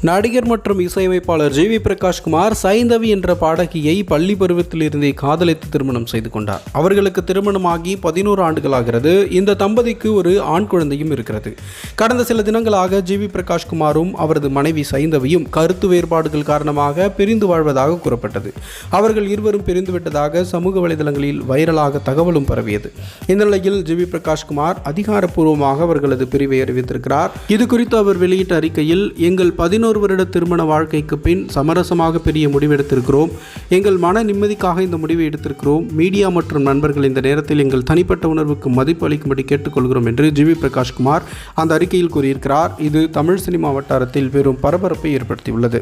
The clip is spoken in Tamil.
நடிகர் மற்றும் இசையமைப்பாளர் ஜி வி பிரகாஷ்குமார் சைந்தவி என்ற பாடகியை பள்ளி பருவத்திலிருந்தே காதலித்து திருமணம் செய்து கொண்டார். அவர்களுக்கு திருமணமாகி பதினோரு ஆண்டுகளாகிறது. இந்த தம்பதிக்கு ஒரு ஆண் குழந்தையும் இருக்கிறது. கடந்த சில தினங்களாக ஜி வி பிரகாஷ்குமாரும் அவரது மனைவி சைந்தவியும் கருத்து வேறுபாடுகள் காரணமாக பிரிந்து வாழ்வதாக கூறப்பட்டது. அவர்கள் இருவரும் பிரிந்துவிட்டதாக சமூக வலைதளங்களில் வைரலாக தகவலும் பரவியது. இந்த நிலையில் ஜி வி பிரகாஷ்குமார் அதிகாரப்பூர்வமாக அவர்களது பிரிவை அறிவித்திருக்கிறார். இது குறித்து அவர் வெளியிட்ட அறிக்கையில் எங்கள் பதினோரு வருட திருமண வாழ்க்கைக்கு பின் சமரசமாக பெரிய முடிவெடுத்திருக்கிறோம். எங்கள் மன நிம்மதிக்காக இந்த முடிவை எடுத்திருக்கிறோம். மீடியா மற்றும் நண்பர்கள் இந்த நேரத்தில் எங்கள் தனிப்பட்ட உணர்வுக்கு மதிப்பு அளிக்கும்படி கேட்டுக்கொள்கிறோம் என்று ஜி வி பிரகாஷ்குமார் அந்த அறிக்கையில் கூறியிருக்கிறார். இது தமிழ் சினிமா வட்டாரத்தில் பெரும் பரபரப்பை ஏற்படுத்தியுள்ளது.